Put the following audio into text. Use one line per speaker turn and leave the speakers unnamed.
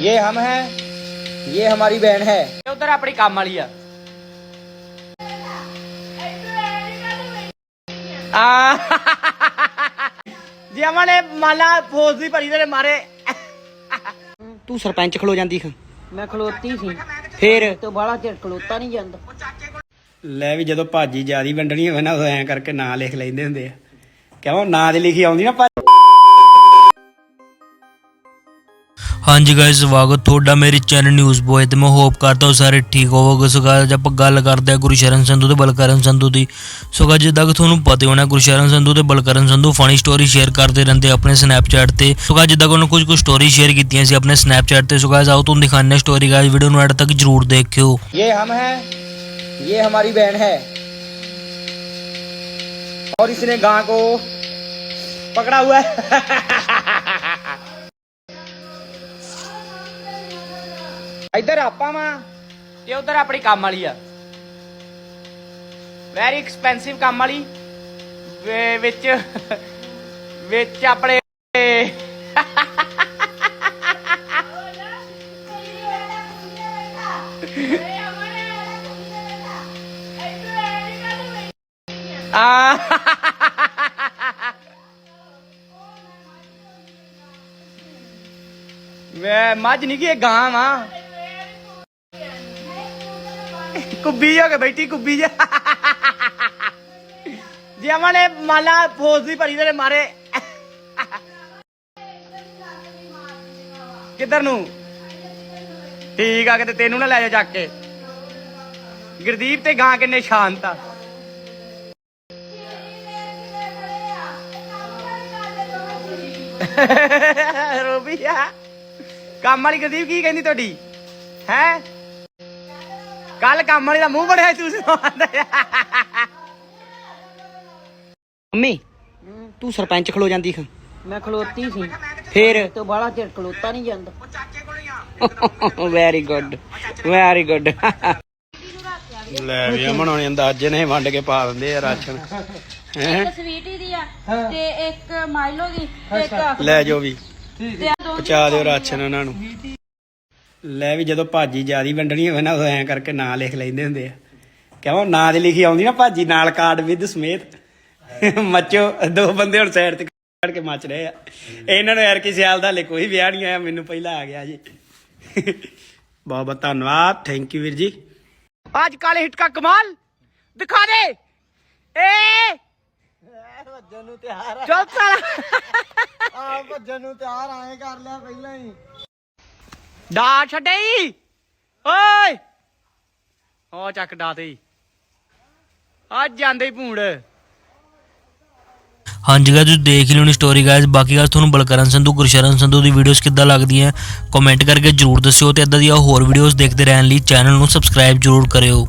ये हम हैं ये हमारी बहन है ਉਧਰ ਆਪਣੀ ਕੰਮ ਵਾਲੀ ਆ ਆ ਜੇ ਅਮਨੇ ਮਾਲਾ ਫੌਜ ਦੀ ਭਰੀ ਤੇਰੇ ਮਾਰੇ ਤੂੰ ਸਰਪੰਚ ਖਲੋ ਜਾਂਦੀ ਖਾਂ
ਮੈਂ ਖਲੋਤੀ ਸੀ
ਫੇਰ
ਤੇ ਬਾਲਾ ਚਿਰ ਖਲੋਤਾ ਨਹੀਂ ਜਾਂਦਾ
ਲੈ ਵੀ ਜਦੋਂ ਭਾਜੀ ਜਿਆਦੀ ਵੰਡਣੀ ਹੋਵੇ ਨਾ ਉਦੋਂ ਐਂ ਕਰਕੇ ਨਾਂ ਲਿਖ ਲੈਂਦੇ ਹੁੰਦੇ ਆ ਕਿਉਂ ਨਾਂ ਦੇ ਲਿਖੀ ਆਉਂਦੀ ਨਾ ਭਾਜੀ
ਹਾਂਜੀ ਗਾਇਸ ਸਵਾਗਤ ਤੁਹਾਡਾ ਮੇਰੇ ਚੈਨਲ ਨਿਊਜ਼ ਬੋਏ ਤੇ ਮੈਂ ਹੋਪ ਕਰਦਾ ਹਾਂ ਸਾਰੇ ਠੀਕ ਹੋਵੋਗੇ ਸੋ guys, ਆਪਾਂ ਗੱਲ ਕਰਦੇ ਹਾਂ ਗੁਰਸ਼ਰਨ ਸੰਧੂ ਤੇ ਬਲਕਰਨ ਸੰਧੂ ਦੀ ਸੋ guys, ਜਿੱਦਾਂ ਕਿ ਤੁਹਾਨੂੰ ਪਤਾ ਹੀ ਹੋਣਾ ਗੁਰਸ਼ਰਨ ਸੰਧੂ ਤੇ Balkaran Sandhu funny story share ਕਰਦੇ ਰਹਿੰਦੇ ਆਪਣੇ ਸਨੈਪਚੈਟ ਤੇ ਸੋ guys, ਜਿੱਦਾਂ ਕਿ ਉਹਨਾਂ ਕੁਝ ਕੁ ਸਟੋਰੀ ਸ਼ੇਅਰ ਕੀਤੀਆਂ ਸੀ ਆਪਣੇ ਸਨੈਪਚੈਟ ਤੇ ਸੋ guys, ਆਓ ਤੁਹਾਨੂੰ ਦਿਖਾਉਂਦੇ ਹਾਂ ਸਟੋਰੀ ਗਾਇਸ ਵੀਡੀਓ ਨੂੰ ਐਡ ਤੱਕ ਜਰੂਰ ਦੇਖਿਓ
ये हम हैं ये हमारी बहन है और इसने गां को पकड़ा हुआ है ਇੱਧਰ ਆਪਾਂ ਵਾਂ। ਤੇ ਉਧਰ ਆਪਣੀ ਕੰਮ ਵਾਲੀ ਆ। ਵੈਰੀ ਐਕਸਪੈਂਸਿਵ ਕੰਮ ਵਾਲੀ। ਵੇ- ਵਿੱਚ ਵਿੱਚ ਆਪਣੇ ਆ। ਮੈਂ ਮੱਝ ਨਹੀਂ ਕੀ ਗਾਂ ਵਾਂ। ਕੁੱਬੀ ਹੋ ਕੇ ਬੈਠੀ, ਕੁੱਬੀ ਜਾ ਜੇ ਅਮਨੇ ਮਾਲਾ ਫੌਜ ਦੀ ਭਰੀ ਤੇਰੇ ਮਾਰੇ। ਕਿੱਧਰ ਨੂੰ? ਠੀਕ ਆ, ਕਿਤੇ ਤੈਨੂੰ ਨਾ ਲੈ ਜਾ ਚੱਕ ਕੇ। ਗੁਰਦੀਪ ਤੇ ਗਾਂ ਕਿੰਨੇ ਸ਼ਾਂਤ ਆ। ਰੋਬੀਆ ਕੰਮ ਵਾਲੀ ਗੁਰਦੀਪ ਕੀ ਕਹਿੰਦੀ ਤੁਹਾਡੀ? ਹੈ? ਕੱਲ ਕੰਮ ਵਾਲੀ ਦਾ ਮੂੰਹ ਬੜਿਆ ਤੂੰ ਸੁਣਾਉਂਦਾ ਮੰਮੀ ਤੂੰ ਸਰਪੰਚ ਖਲੋ ਜਾਂਦੀ ਖਾਂ।
ਮੈਂ ਖਲੋਤੀ ਸੀ।
ਫੇਰ?
ਤੇ ਬਾਲਾ ਚਿਰ ਖਲੋਤਾ ਨਹੀਂ ਜਾਂਦਾ।
ਵੈਰੀ ਗੁੱਡ ਵੈਰੀ ਗੁੱਡ ਲੈ ਵੀ ਅਮਨ ਹੋਣੀ ਅੰਦਾਜ਼ੇ ਨੇ ਵੰਡ ਕੇ ਪਾ ਦਿੰਦੇ ਆ ਰਾਸ਼ਨ। ਹੈਂ?
ਇੱਕ ਸਵੀਟੀ ਦੀ ਆ ਤੇ ਇੱਕ ਮਾਈਲੋ ਦੀ ਤੇ ਇੱਕ
ਲੈ ਜੋ ਵੀ। ਪਹੁੰਚਾ ਦਿਓ ਰਾਸ਼ਨ ਉਹਨਾਂ ਨੂੰ। ਲੈ ਵੀ ਜਦੋਂ ਭਾਜੀ ਜਿਆਦੀ ਵੰਡਣੀ ਹੋਵੇ ਨਾ ਉਦੋਂ ਐਂ ਕਰਕੇ ਨਾਂ ਲਿਖ ਲੈਂਦੇ ਹੁੰਦੇ ਆ। ਕਿਉਂ? ਨਾਂ ਦੇ ਲਿਖੀ ਆਉਂਦੀ ਨਾ ਭਾਜੀ ਨਾਲ ਕਾਰਡ ਵਿਦ ਸਮੇਤ। ਮੱਚੋ ਦੋ ਬੰਦੇ ਹੁਣ ਸਾਈਡ ਤੇ ਖੜ ਕੇ ਮੱਚ ਰਹੇ ਆ। ਇਹਨਾਂ ਨੂੰ ਯਾਰ ਕਿ ਸਿਆਲ ਦਾ ਲੈ ਕੋਈ ਵਿਆਹ ਨਹੀਂ ਆਇਆ ਮੈਨੂੰ ਪਹਿਲਾਂ ਆ ਗਿਆ ਜੀ। ਬਹੁਤ ਬਹੁਤ ਧੰਨਵਾਦ ਥੈਂਕ ਯੂ ਵੀਰ ਜੀ। ਅੱਜ ਕਾਲੇ ਹਿਟਕਾ ਕਮਾਲ! ਦਿਖਾ ਦੇ!
ਏ! ਵੱਜਣ ਤਿਆਰ
ਆ। ਚੁੱਪ
ਸਾਲਾ। ਆ ਵੱਜਣ ਤਿਆਰ ਆਏ ਕਰ ਲਿਆ ਪਹਿਲਾਂ ਹੀ।
ਡਾ ਛੱਡੇ ਈ। ਓਏ ਉਹ ਚੱਕ ਡਾ ਈ। ਅੱਜ ਜਾਂਦੇ ਈ ਭੂੰਡ
ਹਾਂਜੀ ਗਾਇਸ ਤੁਸੀਂ ਦੇਖ ਹੀ ਲਿਓਣੀ ਸਟੋਰੀ ਗਾਇਜ਼ ਬਾਕੀ ਗਾਇਸ ਤੁਹਾਨੂੰ ਬਲਕਰਨ ਸੰਧੂ, ਗੁਰਸ਼ਰਨ ਸੰਧੂ ਦੀ ਵੀਡੀਓਜ਼ ਕਿੱਦਾਂ ਲੱਗਦੀਆਂ ਕਮੈਂਟ ਕਰਕੇ ਜਰੂਰ ਦੱਸਿਓ ਤੇ ਇਦਾਂ ਦੀਆਂ ਹੋਰ ਵੀਡੀਓਜ਼ ਦੇਖਦੇ ਰਹਿਣ ਲਈ ਚੈਨਲ ਨੂੰ ਸਬਸਕ੍ਰਾਈਬ ਜਰੂਰ ਕਰਿਓ